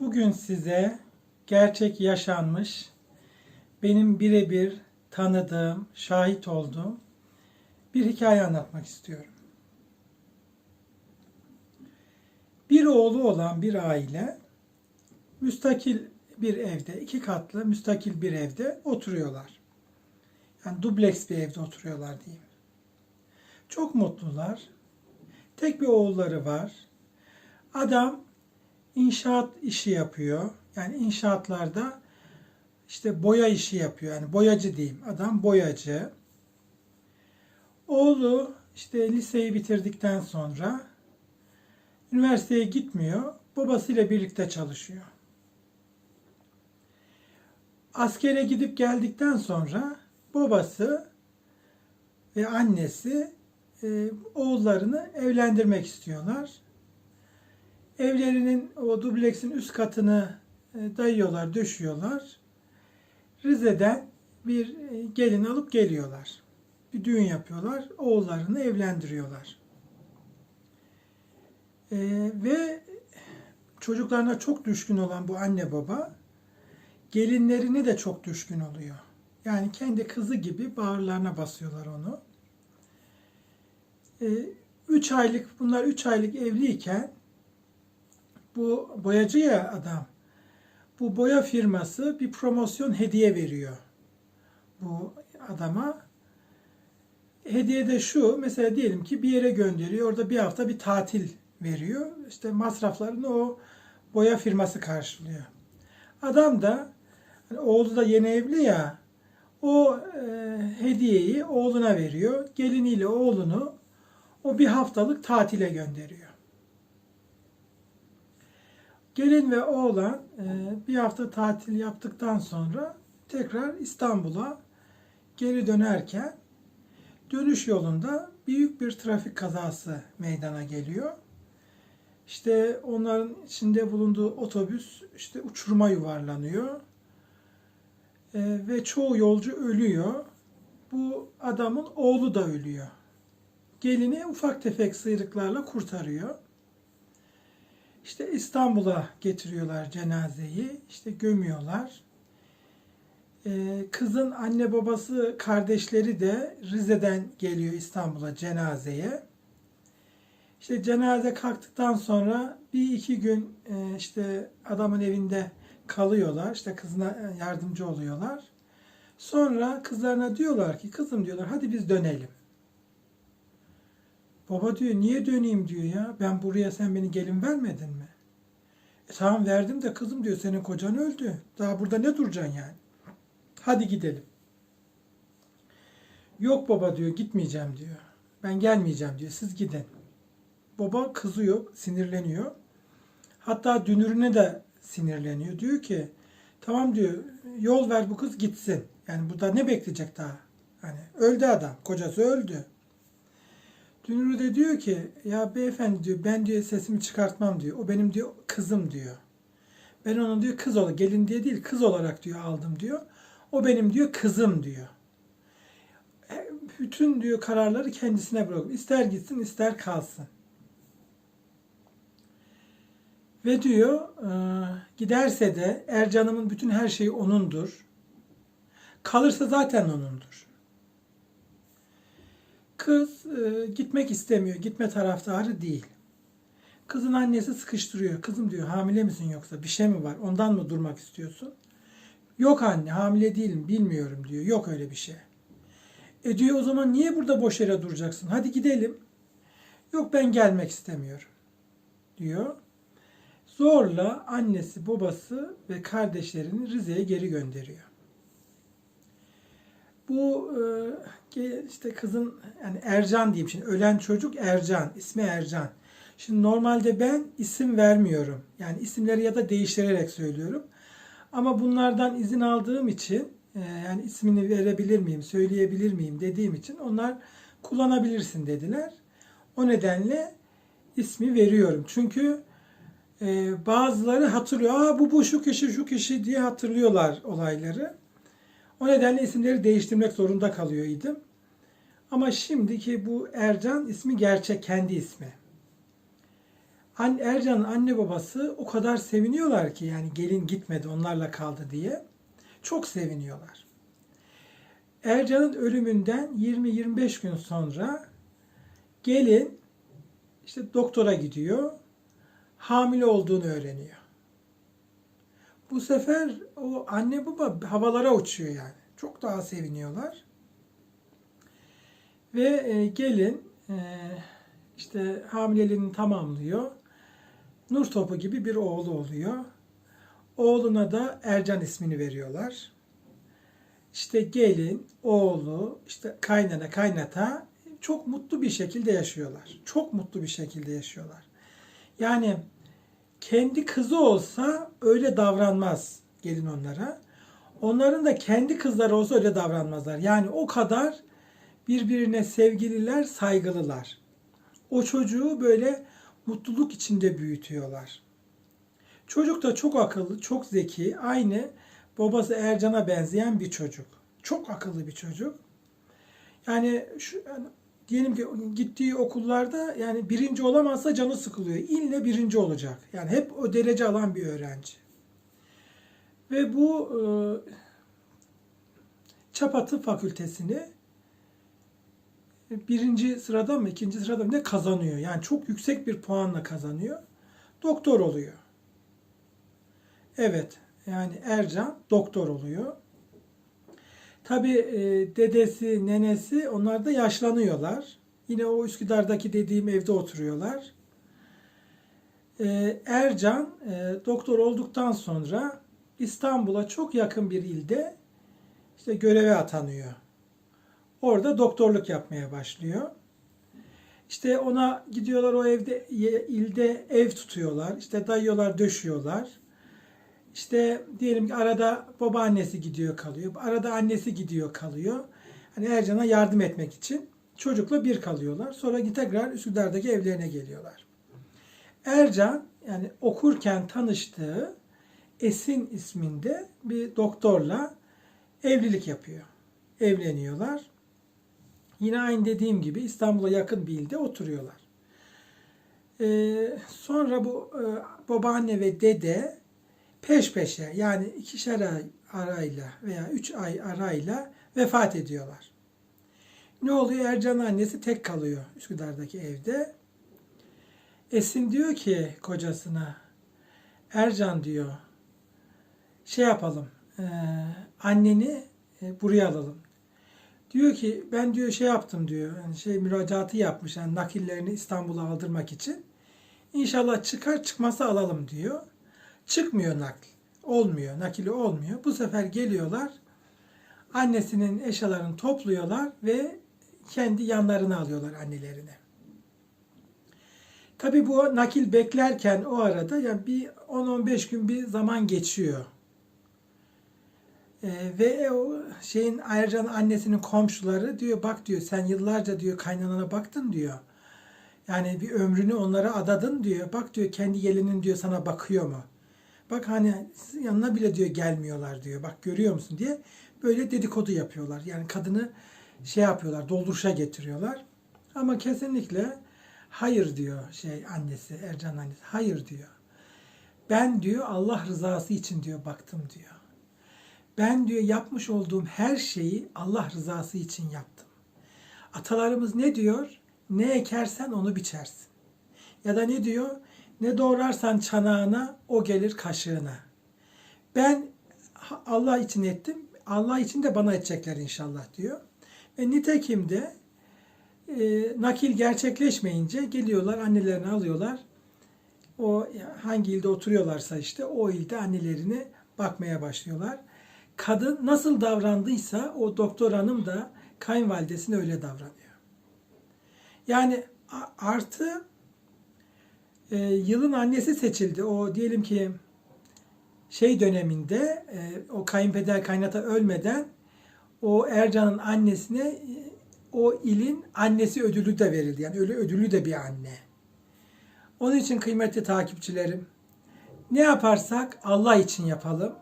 Bugün size gerçek yaşanmış, benim birebir tanıdığım, şahit olduğum bir hikaye anlatmak istiyorum. Bir oğlu olan bir aile müstakil bir evde, iki katlı müstakil bir evde oturuyorlar. Yani dubleks bir evde oturuyorlar diyeyim. Çok mutlular. Tek bir oğulları var. Adam inşaat işi yapıyor. Yani inşaatlarda işte boya işi yapıyor. Yani boyacı diyeyim. Adam boyacı. Oğlu işte liseyi bitirdikten sonra üniversiteye gitmiyor. Babasıyla birlikte çalışıyor. Askere gidip geldikten sonra babası ve annesi e, oğullarını evlendirmek istiyorlar. Evlerinin o dubleksin üst katını e, dayıyorlar, döşüyorlar. Rize'den bir e, gelin alıp geliyorlar. Bir düğün yapıyorlar, oğullarını evlendiriyorlar. E, ve çocuklarına çok düşkün olan bu anne baba gelinlerine de çok düşkün oluyor. Yani kendi kızı gibi bağırlarına basıyorlar onu. 3 aylık bunlar 3 aylık evliyken bu boyacı ya adam bu boya firması bir promosyon hediye veriyor bu adama. Hediye de şu mesela diyelim ki bir yere gönderiyor orada bir hafta bir tatil veriyor. İşte masraflarını o boya firması karşılıyor. Adam da hani oğlu da yeni evli ya o e, hediyeyi oğluna veriyor. Geliniyle oğlunu o bir haftalık tatile gönderiyor. Gelin ve oğlan e, bir hafta tatil yaptıktan sonra tekrar İstanbul'a geri dönerken dönüş yolunda büyük bir trafik kazası meydana geliyor. İşte onların içinde bulunduğu otobüs işte uçuruma yuvarlanıyor. E, ve çoğu yolcu ölüyor. Bu adamın oğlu da ölüyor. Gelini ufak tefek sıyrıklarla kurtarıyor. İşte İstanbul'a getiriyorlar cenazeyi. İşte gömüyorlar. Ee, kızın anne babası kardeşleri de Rize'den geliyor İstanbul'a cenazeye. İşte cenaze kalktıktan sonra bir iki gün e, işte adamın evinde kalıyorlar. İşte kızına yardımcı oluyorlar. Sonra kızlarına diyorlar ki kızım diyorlar hadi biz dönelim. Baba diyor niye döneyim diyor ya. Ben buraya sen beni gelin vermedin mi? E tamam verdim de kızım diyor senin kocan öldü. Daha burada ne duracaksın yani? Hadi gidelim. Yok baba diyor gitmeyeceğim diyor. Ben gelmeyeceğim diyor. Siz gidin. Baba kızıyor, sinirleniyor. Hatta dünürüne de sinirleniyor. Diyor ki tamam diyor yol ver bu kız gitsin. Yani burada ne bekleyecek daha? Hani öldü adam. Kocası öldü. Dünürü de diyor ki ya beyefendi diyor ben diyor sesimi çıkartmam diyor. O benim diyor kızım diyor. Ben onu diyor kız olarak gelin diye değil kız olarak diyor aldım diyor. O benim diyor kızım diyor. E, Bütün diyor kararları kendisine bırakıyor. İster gitsin ister kalsın. Ve diyor e, giderse de Ercan'ımın bütün her şeyi onundur. Kalırsa zaten onundur. Kız e, gitmek istemiyor. Gitme taraftarı değil. Kızın annesi sıkıştırıyor. Kızım diyor hamile misin yoksa bir şey mi var? Ondan mı durmak istiyorsun? Yok anne hamile değilim bilmiyorum diyor. Yok öyle bir şey. E diyor o zaman niye burada boş yere duracaksın? Hadi gidelim. Yok ben gelmek istemiyorum diyor. Zorla annesi, babası ve kardeşlerini Rize'ye geri gönderiyor. Bu e, işte kızın yani Ercan diyeyim şimdi ölen çocuk Ercan, ismi Ercan. Şimdi normalde ben isim vermiyorum. Yani isimleri ya da değiştirerek söylüyorum. Ama bunlardan izin aldığım için e, yani ismini verebilir miyim, söyleyebilir miyim dediğim için onlar kullanabilirsin dediler. O nedenle ismi veriyorum. Çünkü e, bazıları hatırlıyor. Aa bu bu şu kişi şu kişi diye hatırlıyorlar olayları. O nedenle isimleri değiştirmek zorunda kalıyor idim. Ama şimdiki bu Ercan ismi gerçek kendi ismi. An- Ercan'ın anne babası o kadar seviniyorlar ki yani gelin gitmedi onlarla kaldı diye. Çok seviniyorlar. Ercan'ın ölümünden 20-25 gün sonra gelin işte doktora gidiyor. Hamile olduğunu öğreniyor. Bu sefer o anne baba havalara uçuyor yani. Çok daha seviniyorlar. Ve e, gelin e, işte hamileliğini tamamlıyor. Nur topu gibi bir oğlu oluyor. Oğluna da Ercan ismini veriyorlar. İşte gelin, oğlu, işte kaynana, kaynata çok mutlu bir şekilde yaşıyorlar. Çok mutlu bir şekilde yaşıyorlar. Yani kendi kızı olsa öyle davranmaz gelin onlara. Onların da kendi kızları olsa öyle davranmazlar. Yani o kadar birbirine sevgililer, saygılılar. O çocuğu böyle mutluluk içinde büyütüyorlar. Çocuk da çok akıllı, çok zeki. Aynı babası Ercan'a benzeyen bir çocuk. Çok akıllı bir çocuk. Yani şu diyelim ki gittiği okullarda yani birinci olamazsa canı sıkılıyor. İlle birinci olacak. Yani hep o derece alan bir öğrenci. Ve bu e, Çapatı Fakültesini birinci sırada mı ikinci sırada mı ne kazanıyor. Yani çok yüksek bir puanla kazanıyor. Doktor oluyor. Evet yani Ercan doktor oluyor. Tabi dedesi, nenesi onlar da yaşlanıyorlar. Yine o Üsküdar'daki dediğim evde oturuyorlar. E, Ercan e, doktor olduktan sonra İstanbul'a çok yakın bir ilde işte göreve atanıyor. Orada doktorluk yapmaya başlıyor. İşte ona gidiyorlar o evde ilde ev tutuyorlar. İşte dayıyorlar, döşüyorlar. İşte diyelim ki arada babaannesi gidiyor kalıyor. Arada annesi gidiyor kalıyor. Hani Ercan'a yardım etmek için çocukla bir kalıyorlar. Sonra tekrar Üsküdar'daki evlerine geliyorlar. Ercan yani okurken tanıştığı Esin isminde bir doktorla evlilik yapıyor. Evleniyorlar. Yine aynı dediğim gibi İstanbul'a yakın bir ilde oturuyorlar. Ee, sonra bu e, babaanne ve dede peş peşe yani ikişer ay arayla veya üç ay arayla vefat ediyorlar. Ne oluyor? Ercan'ın annesi tek kalıyor Üsküdar'daki evde. Esin diyor ki kocasına Ercan diyor şey yapalım e, anneni e, buraya alalım. Diyor ki ben diyor şey yaptım diyor. Yani şey müracaatı yapmış yani nakillerini İstanbul'a aldırmak için. İnşallah çıkar çıkmasa alalım diyor. Çıkmıyor nakil. Olmuyor. Nakili olmuyor. Bu sefer geliyorlar. Annesinin eşyalarını topluyorlar ve kendi yanlarına alıyorlar annelerini. Tabi bu nakil beklerken o arada yani bir 10-15 gün bir zaman geçiyor. Ee, ve o şeyin Ercan'ın annesinin komşuları diyor bak diyor sen yıllarca diyor kaynanana baktın diyor. Yani bir ömrünü onlara adadın diyor. Bak diyor kendi gelinin diyor sana bakıyor mu? Bak hani yanına bile diyor gelmiyorlar diyor. Bak görüyor musun diye böyle dedikodu yapıyorlar. Yani kadını şey yapıyorlar, dolduruşa getiriyorlar. Ama kesinlikle hayır diyor şey annesi, Ercan annesi. Hayır diyor. Ben diyor Allah rızası için diyor baktım diyor. Ben diyor yapmış olduğum her şeyi Allah rızası için yaptım. Atalarımız ne diyor? Ne ekersen onu biçersin. Ya da ne diyor? Ne doğrarsan çanağına o gelir kaşığına. Ben Allah için ettim. Allah için de bana edecekler inşallah diyor. Ve nitekim de e, nakil gerçekleşmeyince geliyorlar annelerini alıyorlar. O hangi ilde oturuyorlarsa işte o ilde annelerini bakmaya başlıyorlar. Kadın nasıl davrandıysa o doktor hanım da kayınvalidesine öyle davranıyor. Yani artı e, yılın annesi seçildi. O diyelim ki şey döneminde e, o kayınpeder kaynata ölmeden o Ercan'ın annesine o ilin annesi ödülü de verildi. Yani öyle ödülü de bir anne. Onun için kıymetli takipçilerim ne yaparsak Allah için yapalım.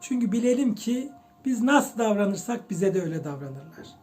Çünkü bilelim ki biz nasıl davranırsak bize de öyle davranırlar.